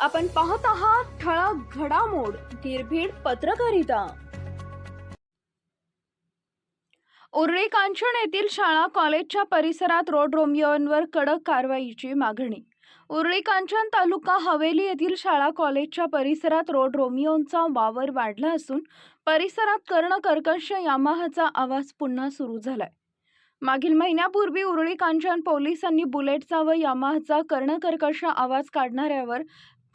आपण पाहत आहात ठळक घडामोड निर्भीड पत्रकारिता. उरळी कांचन येथील शाळा कॉलेजच्या परिसरात रोड रोमियोंवर कडक कारवाईची मागणी. उरळी कांचन तालुका हवेली येथील शाळा कॉलेजच्या परिसरात रोड रोमियोंचा वावर वाढला असून परिसरात कर्ण कर्कश यामाहाचा आवाज पुन्हा सुरू झालाय. मागील महिन्यापूर्वी उरळी कांचन पोलिसांनी बुलेटचा व यामाहाचा कर्णकर्कश आवाज काढणाऱ्यावर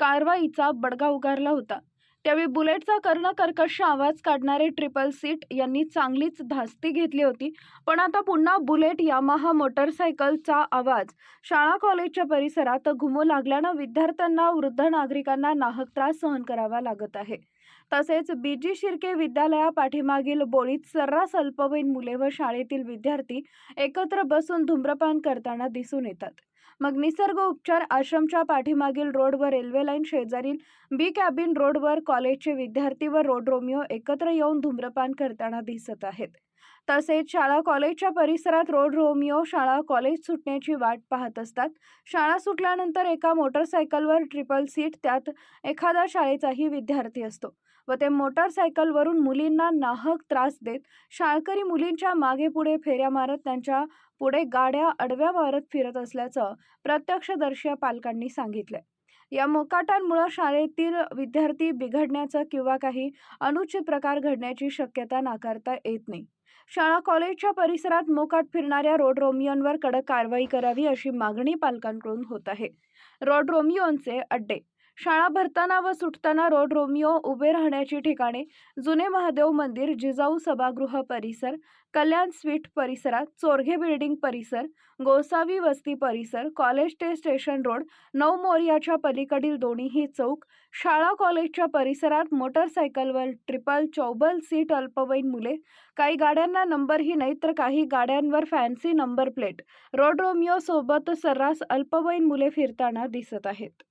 कारवाईचा बडगा उगारला होता. त्यावेळी बुलेटचा कर्णकर्कश आवाज काढणारे ट्रिपल सीट यांनी चांगलीच धास्ती घेतली होती. पण आता पुन्हा बुलेट यामाहा मोटरसायकलचा आवाज. शाळा कॉलेजच्या परिसरात घुमू लागल्यानं विद्यार्थ्यांना वृद्ध नागरिकांना नाहक त्रास सहन करावा लागत आहे. तसेच बीजी शिर्के विद्यालया पाठीमागील बोळीत सर्रास अल्पवयीन मुले व शाळेतील विद्यार्थी एकत्र बसून धूम्रपान करताना दिसून येतात. मग निसर्ग उपचार आश्रमच्या पाठीमागील रोड व रेल्वे लाईन शेजारील बी कॅबिन रोडवर कॉलेजचे विद्यार्थी व रोड रोमिओ एकत्र येऊन धूम्रपान करताना दिसत आहेत. तसेच शाळा कॉलेजच्या परिसरात रोड रोमिओ शाळा कॉलेज सुटण्याची वाट पाहत असतात. शाळा सुटल्यानंतर एका मोटरसायकलवर ट्रिपल सीट त्यात एखादा शाळेचाही विद्यार्थी असतो व ते मोटरसायकलवरून मुलींना नाहक त्रास देत शाळकरी मुलींच्या मागे पुढे फेऱ्या मारत त्यांच्या पुढे गाड्या अडव्या मारत फिरत असल्याचं प्रत्यक्षदर्शी पालकांनी सांगितलंय. या मोकाटांमुळं शाळेतील विद्यार्थी बिघडण्याचा किंवा काही अनुचित प्रकार घडण्याची शक्यता नाकारता येत नाही. शाळा कॉलेजच्या परिसरात मोकाट फिरणाऱ्या रोड रोमियोंवर कडक कारवाई करावी अशी मागणी पालकांकडून होत आहे. रोड रोमियोंचे अड्डे शाळा भरताना व सुटताना रोड रोमिओ उभे राहण्याची ठिकाणे जुने महादेव मंदिर जिजाऊ सभागृह परिसर कल्याण स्वीट परिसरात चोरघे बिल्डिंग परिसर गोसावी वस्ती परिसर कॉलेज ते स्टेशन रोड नऊ मोर्याच्या पलीकडील दोन्हीही चौक शाळा कॉलेजच्या परिसरात मोटरसायकलवर ट्रिपल चौबल सीट अल्पवयीन मुले काही गाड्यांना नंबरही नाही तर काही गाड्यांवर fancy number plate road Romeo सोबत सर्रास अल्पवयीन मुले फिरताना दिसत आहेत.